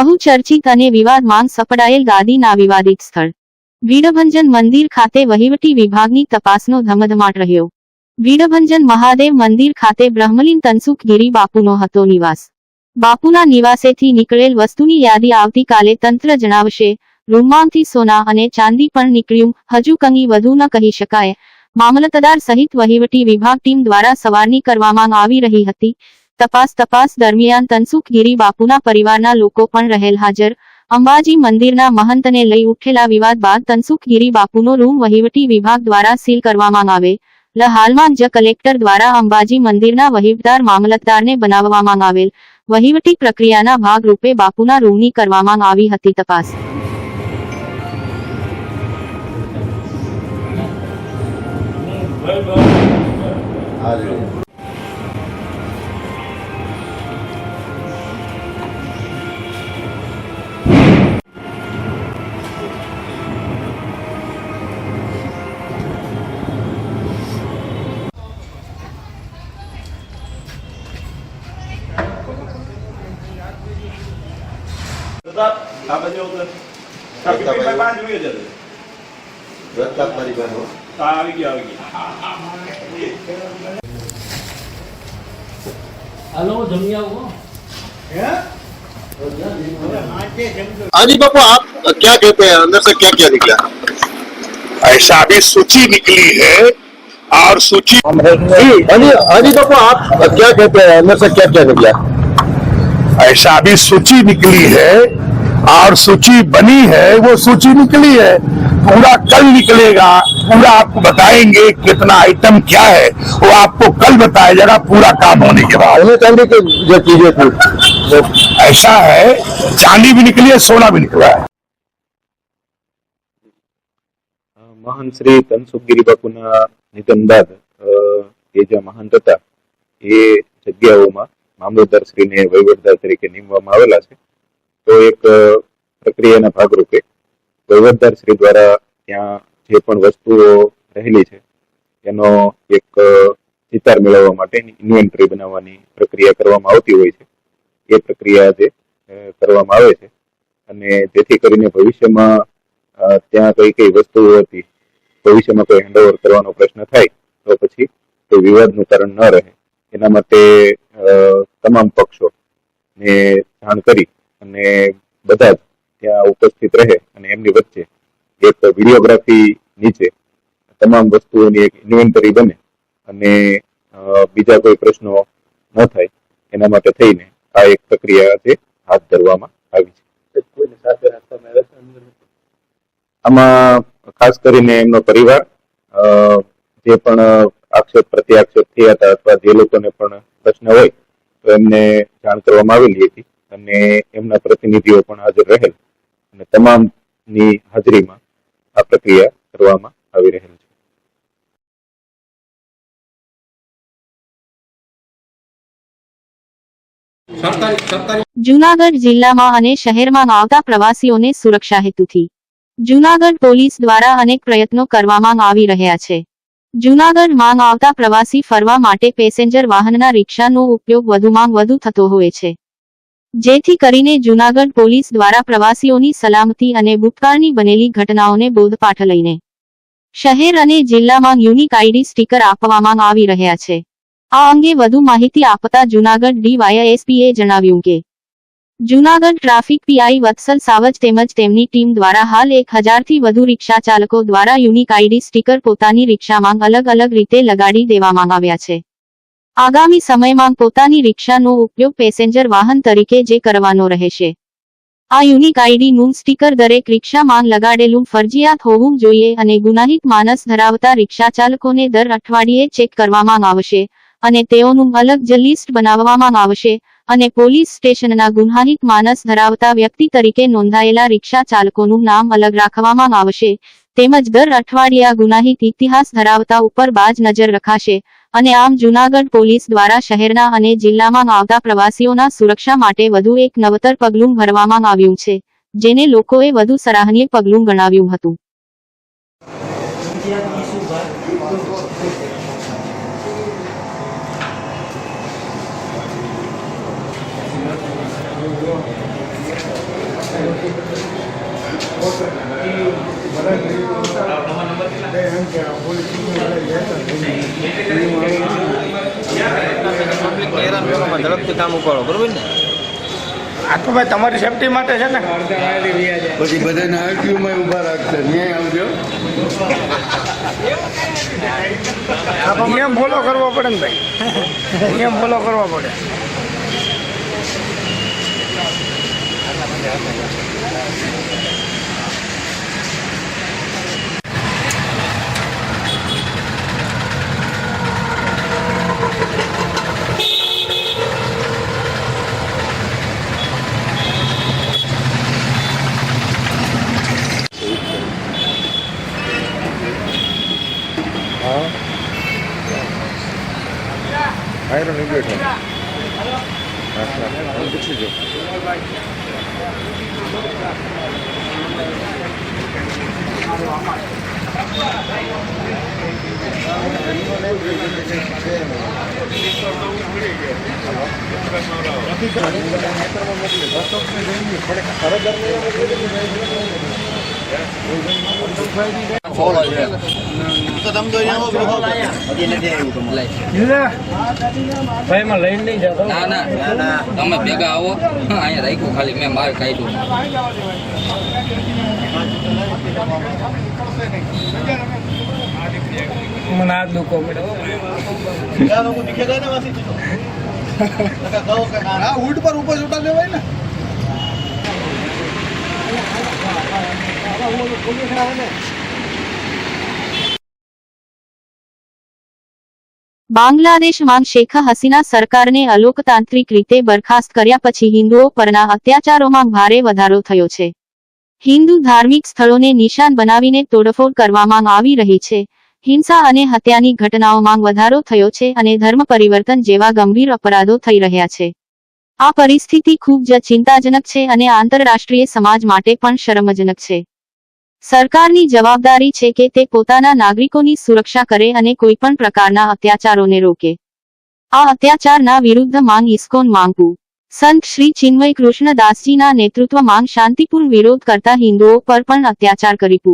બહુ ચર્ચિત અને વિવાદમાં સપડાયેલ ગાદીના વિવાદિત સ્થળ. વીરભંજન મંદિર ખાતે વહીવટી વિભાગની તપાસનો ધમધમાટ રહ્યો. વીરભંજન મહાદેવ મંદિર ખાતે બ્રહ્મલીન તનસુખ ગિરી બાપુનો હતો નિવાસ. બાપુના નિવાસેથી નીકળેલ વસ્તુની યાદી આવતીકાલે તંત્ર જણાવશે રૂમમાંથી સોના અને ચાંદી પણ નીકળ્યું, હજુ કંઈ વધુ ન કહી શકાય. મામલતદાર સહિત વહીવટી વિભાગ ટીમ દ્વારા સવારની કરવામાં આવી રહી હતી તપાસ તપાસ દરમિયાન તનસુખ ગિરી બાપુના પરિવારના લોકો પણ રહેલ હાજર. અંબાજી મંદિરના મહંતને લઈ ઉઠેલા વિવાદ બાદ તનસુખ ગિરી બાપુનો રૂમ વહીવટી વિભાગ દ્વારા સીલ કરવામાં આવે. લ હાલમાં જ કલેક્ટર દ્વારા અંબાજી મંદિરના વહીવટદાર મામલતદારને બનાવવામાં આવેલ. વહીવટી પ્રક્રિયાના ભાગરૂપે બાપુના રૂમની કરવામાં આવી હતી તપાસ. પ્રતાપ આ બાજુ આવો તો. આ પીપીભાઈ પાંચ જોઈએ છે પ્રતાપ પરિવાર હો. હા આવી ગયા આવી ગયા હાલો જમી આવો हाँ जी बापू आप क्या कहते हैं अंदर से क्या क्या निकला ऐसा अभी सूची निकली है और सूची जी हाँ जी हाँ जी बापू आप क्या कहते हैं अंदर से क्या क्या निकला ऐसा अभी सूची निकली है और सूची बनी है वो सूची निकली है पूरा कल निकलेगा पूरा आपको बताएंगे कितना आइटम क्या है वो आपको कल बताया जाएगा पूरा काम होने के बाद सोने चांदी की जो चीजें थी वो ऐसा है चांदी भी निकली है सोना भी निकला है મહાન શ્રી તનસુખગીરી બાપુના નિધન બાદ અ, એ જે મહંત હતા એ જગ્યાઓમાં મામલતદાર શ્રીને વહીવટદાર તરીકે નીમવામાં આવેલા છે તો એક પ્રક્રિયાના ભાગરૂપે વહીવટદાર શ્રી દ્વારા ત્યાં જે પણ વસ્તુઓ રહેલી છે, એનો એક ચિતાર મેળવવા માટેની ઇન્વેન્ટરી બનાવવાની પ્રક્રિયા કરવામાં આવતી હોય છે. એ પ્રક્રિયા જે કરવામાં આવે છે અને જેથી કરીને ભવિષ્યમાં ત્યાં કઈ કઈ વસ્તુઓ હતી, ભવિષ્યમાં કોઈ હેન્ડઓવર કરવાનો પ્રશ્ન થાય, તો પછી કોઈ વિવાદનું કારણ ન રહે. એના માટે તમામ પક્ષો ને જાણ કરી અને બધા જ ત્યાં ઉપસ્થિત રહે અને એમની વચ્ચે એક વિડીયોગ્રાફી નીચે તમામ વસ્તુઓની એક ઇન્વેન્ટરી બને અને બીજા કોઈ પ્રશ્નો ન થાય એના માટે થઈને આ એક પ્રક્રિયા છે હાથ ધરવામાં આવી છે. આમાં ખાસ કરીને એમનો પરિવાર જે પણ આક્ષેપ પ્રત્યાક્ષેપ થયા હતા અથવા જે લોકોને પણ પ્રશ્ન હોય તો એમને જાણ કરવામાં આવેલી હતી. અને એમના પ્રતિનિધિઓ પણ હાજર રહેલ અને તમામની હાજરીમાં આ પ્રક્રિયા કરવામાં આવી રહેલ છે. જૂનાગઢ જિલ્લામાં અને શહેરમાં આવતા પ્રવાસીઓને સુરક્ષા હેતુથી જૂનાગઢ પોલીસ દ્વારા અનેક પ્રયત્નો કરવામાં આવી રહ્યા છે. જૂનાગઢમાં આવતા પ્રવાસી ફરવા માટે પેસેન્જર વાહનના રિક્ષાનો ઉપયોગ વધુમાં વધુ થતો હોય છે. જેથી કરીને જૂનાગઢ પોલીસ દ્વારા પ્રવાસીઓની સલામતી અને ભૂતકાળની બનેલી ઘટનાઓને બોધપાઠ લઈને શહેર અને જિલ્લામાં યુનિક આઈડી સ્ટીકર આપવામાં આવી રહ્યા છે. આ અંગે વધુ માહિતી આપતા જૂનાગઢ ડીવાયએસપીએ જણાવ્યું કે, જૂનાગઢ ટ્રાફિક પીઆઈ વત્સલ સાવજ તેમજ તેમની ટીમ દ્વારા હાલ એક હજારથી વધુ રિક્ષા ચાલકો દ્વારા યુનિક આઈડી સ્ટીકર પોતાની રિક્ષામાં અલગ અલગ રીતે લગાડી દેવામાં આવ્યા છે. આગામી સમયમાં પોતાની રિક્ષાનો ઉપયોગ પેસેન્જર વાહન તરીકે જે કરવાનો રહેશે. આ યુનિક આઈડી નું સ્ટીકર દરેક રિક્ષામાં લગાડેલું ફરજિયાત હોવું જોઈએ અને ગુનાહિત માનસ ધરાવતા રિક્ષા ચાલકોને દર અઠવાડિયે ચેક કરવામાં આવશે અને તેઓનું અલગ જ લિસ્ટ બનાવવામાં આવશે અને પોલીસ સ્ટેશનના ગુનાહિત માનસ ધરાવતા વ્યક્તિ તરીકે નોંધાયેલા રિક્ષા ચાલકોનું નામ અલગ રાખવામાં આવશે તેમજ દર અઠવાડિયા ગુનાહિત ઇતિહાસ ધરાવતા ઉપર બાજ નજર રખાશે અને આમ જૂનાગઢ પોલીસ દ્વારા શહેરના અને જિલ્લામાં આવતા પ્રવાસીઓના સુરક્ષા માટે વધુ એક નવતર પગલું ભરવામાં આવ્યું છે, જેને લોકોએ વધુ સરાહનીય પગલું ગણાવ્યું હતું Thank you. ઝડપથી કામ ઉપાડો બરોબર ને આ તો ભાઈ તમારી સેફટી માટે છે ને? પછી બધાને આરટીયુમાં ઊભા રાખશે ન્યાય આવજો. નિયમ ફોલો કરવો પડે ને ભાઈ. નિયમ ફોલો કરવો પડે. Gracias. ભાઈ એમાં લઈને નહીં જતો ના તમે ભેગા આવો. અહીંયા રાખ્યું ખાલી મેં બહાર કાઢ્યું મને આ દુખો ને. બાંગ્લાદેશમાં શેખ હસીના સરકારને અલોકતાંત્રિક રીતે બરખાસ્ત કર્યા પછી હિન્દુઓ પરના અત્યાચારોમાં ભારે વધારો થયો છે. હિન્દુ ધાર્મિક સ્થળોને નિશાન બનાવીને તોડફોડ કરવામાં આવી રહી છે. હિંસા અને હત્યાની ઘટનાઓમાં વધારો થયો છે અને ધર્મ પરિવર્તન જેવા ગંભીર અપરાધો થઈ રહ્યા છે. આ પરિસ્થિતિ ખૂબ જ ચિંતાજનક છે અને આંતરરાષ્ટ્રીય સમાજ માટે પણ શરમજનક છે. સરકારની જવાબદારી છે કે તે પોતાના નાગરિકોની સુરક્ષા કરે અને કોઈ પણ પ્રકારના અત્યાચારોને રોકે. આ અત્યાચારના વિરુદ્ધ માંગ ઇસ્કોન માંગુ. સંત શ્રી ચિન્મય કૃષ્ણદાસજીના નેતૃત્વમાં શાંતિપૂર્ણ વિરોધ કરતા હિન્દુઓ પર પણ અત્યાચાર કરીપુ.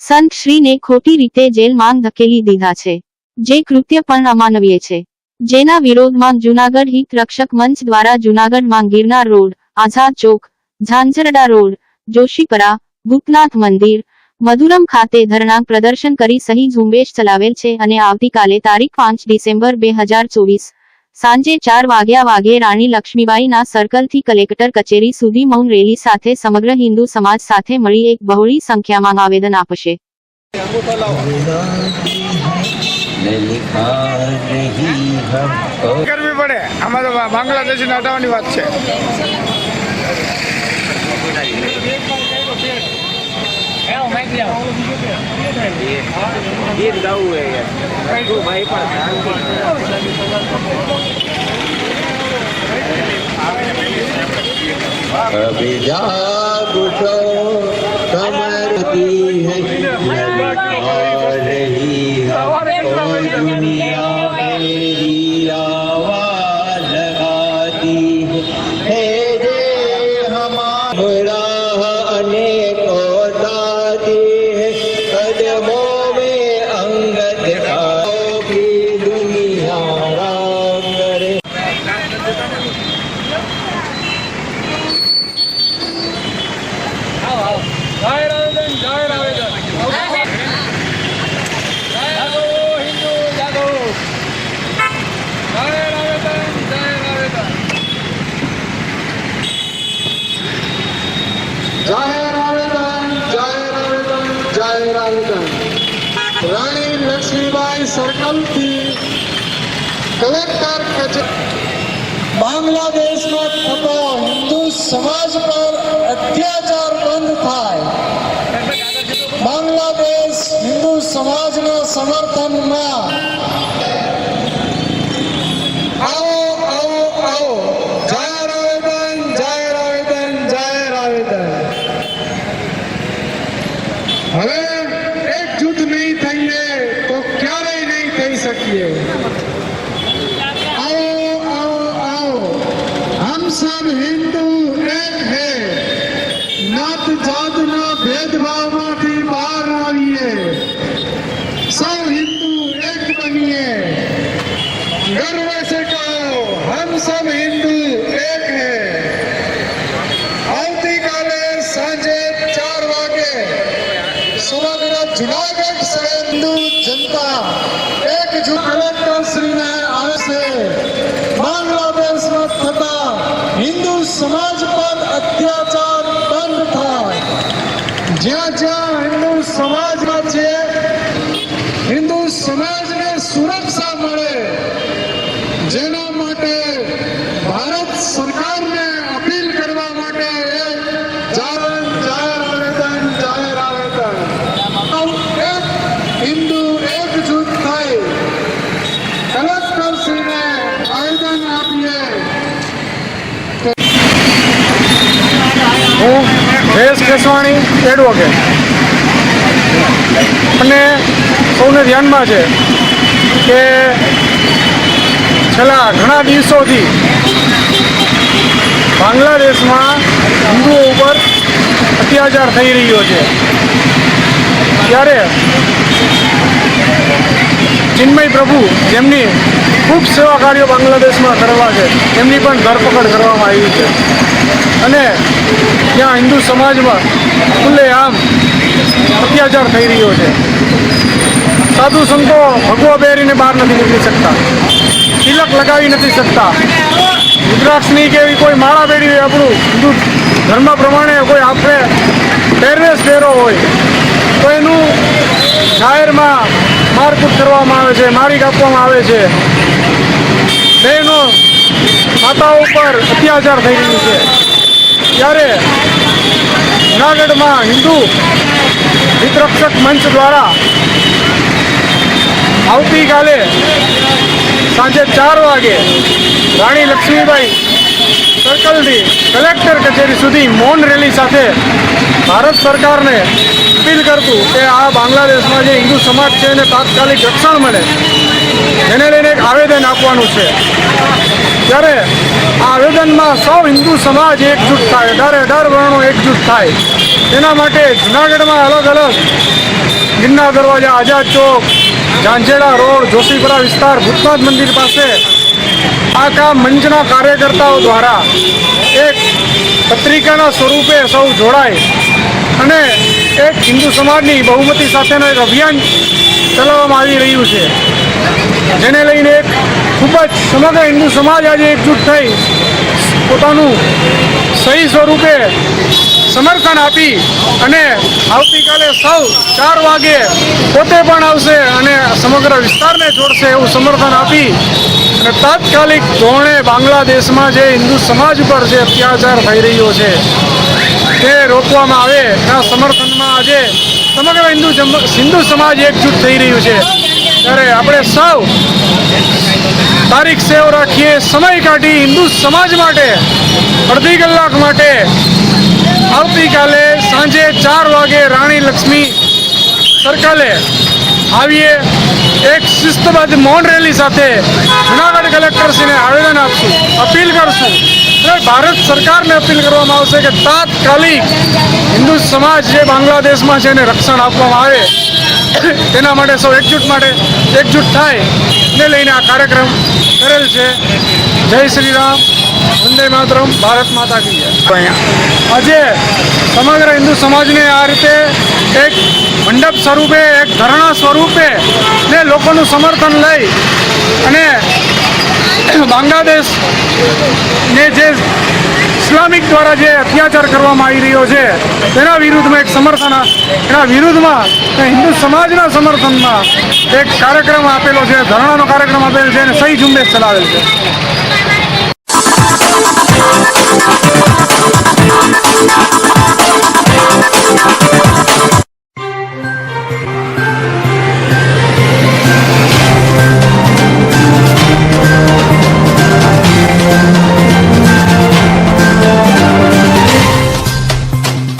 સંત શ્રીને ખોટી રીતે જેલમાં ધકેલી દીધા છે, જે કૃત્ય પણ અમાનવીય છે. જેના વિરોધમાં જૂનાગઢ હિત રક્ષક મંચ દ્વારા જૂનાગઢમાં ગિરનાર રોડ, આઝાદ ચોક, ઝાંઝરડા રોડ, જોશીપરા ભૂતનાથ મંદિર, મધુરમ ખાતે ધરણા પ્રદર્શન કરી સહી ઝુંબેશ ચલાવેલ છે અને આવતીકાલે તારીખ પાંચ ડિસેમ્બર બે હજાર ચોવીસ સાંજે ચાર વાગ્યા વાગે રાણી લક્ષ્મીબાઈના સર્કલથી કલેક્ટર કચેરી સુધી મૌન રેલી સાથે સમગ્ર હિન્દુ સમાજ સાથે મળી એક બહોળી સંખ્યામાં આવેદન આપશે. કરવી પડે. વાત છે. લેવો માઇક લેવો ગીત ગાવું એ ભાઈ પણ કભી જાગો કમરતી હૈ રહી દુનિયા. રાણી લક્ષ્મીબાઈ સર્કલથી કલેક્ટર બાંગ્લાદેશમાં થતો હિન્દુ સમાજ પર અત્યાચાર બંધ થાય. બાંગ્લાદેશ હિન્દુ સમાજના સમર્થનમાં आइए। आओ आओ आओ। हम सब हिंदू एक है। नात जात ना भेदभाव माथी बाहर आइए। सब हिंदू एक बनिए। गर्व से कहो, हम सब हिंदू एक है। આવતીકાલે સાંજે ચાર વાગે સમગ્ર જુનાગઢ સહિત જનતા જ્યાં જ્યાં હિન્દુ સમાજમાં છે હિન્દુ સમાજને સુરક્ષા મળે જેના માટે ભારત સરકારને અપીલ કરવા માટે એક જાહેર જાહેર આવેદન જાહેર આવેદન એક હિન્દુ એકજૂથ થઈ કલેક્ટરશ્રીને આવેદન આપીએ હું જયેશ કેસવાણી એડવોકેટ અને સૌને ધ્યાનમાં છે કે છેલ્લા ઘણા દિવસોથી બાંગ્લાદેશમાં હિન્દુઓ ઉપર અત્યાચાર થઈ રહ્યો છે. ત્યારે ચિન્મય પ્રભુ જેમની ખૂબ સેવા કાર્યો બાંગ્લાદેશમાં કરવા છે એમની પણ ધરપકડ કરવામાં આવી છે. અને ત્યાં હિન્દુ સમાજમાં ખુલ્લેઆમ અત્યાચાર થઈ રહ્યો છે. સાધુ સંતો ભગવો બેરીને બહાર નથી નીકળી શકતા. તિલક લગાવી નથી શકતા. રુદ્રાક્ષની કે એવી કોઈ માળા પહેરી હોય, આપણું હિન્દુ ધર્મ પ્રમાણે કોઈ આપણે પહેરવેશ પહેરો હોય, તો એનું જાહેરમાં મારકૂટ કરવામાં આવે છે, મારી કાપવામાં આવે છે. બહેનો, માતાઓ ઉપર અત્યાચાર થઈ રહ્યું છે. ત્યારે જુનાગઢમાં હિન્દુ હિતરક્ષક મંચ દ્વારા આવતીકાલે સાંજે ચાર વાગે રાણી લક્ષ્મીબાઈ સર્કલથી કલેક્ટર કચેરી સુધી મૌન રેલી સાથે ભારત સરકારને અપીલ કરતું કે આ બાંગ્લાદેશમાં જે હિન્દુ સમાજ છે એને તાત્કાલિક રક્ષણ મળે. એને લઈને એક આવેદન આપવાનું છે. ત્યારે આ આવેદનમાં સૌ હિન્દુ સમાજ એકજૂટ થાય, અઢારે અઢાર વર્ણો એકજૂટ થાય. તેના માટે જુનાગઢમાં અલગ અલગ ગિરનાર દરવાજા, આઝાદ ચોક, ઝાંઝેડા રોડ, જોશીપુરા વિસ્તાર, ભૂતનાથ મંદિર પાસે આ કામ મંચના કાર્યકર્તાઓ દ્વારા એક પત્રિકાના સ્વરૂપે સૌ જોડાય અને એક હિન્દુ સમાજની બહુમતી સાથેનું એક અભિયાન ચલાવવામાં આવી રહ્યું છે. જેને લઈને ખૂબ જ સમગ્ર હિન્દુ સમાજ આજે એકજૂટ થઈ પોતાનું સહી સ્વરૂપે સમર્થન આપી અને આવતીકાલે સૌ ચાર વાગે પોતે પણ આવશે અને સમગ્ર વિસ્તારને જોડશે એવું સમર્થન આપી અને તાત્કાલિક ધોરણે બાંગ્લાદેશમાં જે હિન્દુ સમાજ ઉપર જે અત્યાચાર થઈ રહ્યો છે તે રોકવામાં આવે એના સમર્થનમાં આજે સમગ્ર હિન્દુ હિન્દુ સમાજ એકજૂટ થઈ રહ્યું છે. ત્યારે આપણે સૌ તારીખ સેવ રાખીએ, સમય કાઢી હિન્દુ સમાજ માટે, અડધી કલાક માટે. આવતીકાલે સાંજે ચાર વાગે રાણી લક્ષ્મી સર્કલે આવીએ. એક શિસ્તબદ્ધ મૌન રેલી સાથે જુનાગઢ કલેક્ટરશ્રીને આવેદન આપશું, અપીલ કરશું. અને ભારત સરકારને અપીલ કરવામાં આવશે કે તાત્કાલિક હિન્દુ સમાજ જે બાંગ્લાદેશમાં છે એને રક્ષણ આપવામાં આવે. તેના માટે સૌ એકજૂટ માટે એકજૂટ થાય ને લઈને આ કાર્યક્રમ કરેલ છે. જય શ્રી રામ. વંદે માતરમ. ભારત માતા કી જય. આજે સમગ્ર હિન્દુ સમાજને આ રીતે એક મંડપ સ્વરૂપે, એક ધરણા સ્વરૂપે ને લોકોનું સમર્થન લઈ અને બાંગ્લાદેશ ને જે ઇસ્લામિક દ્વારા જે અત્યાચાર કરવામાં આવી રહ્યો છે, તેના વિરુદ્ધમાં એક સમર્થન એના વિરુદ્ધમાં હિન્દુ સમાજના સમર્થનમાં એક કાર્યક્રમ આપેલો છે, ધરણાનો કાર્યક્રમ આપેલો છે અને સહી ઝુંબેશ ચલાવેલ છે.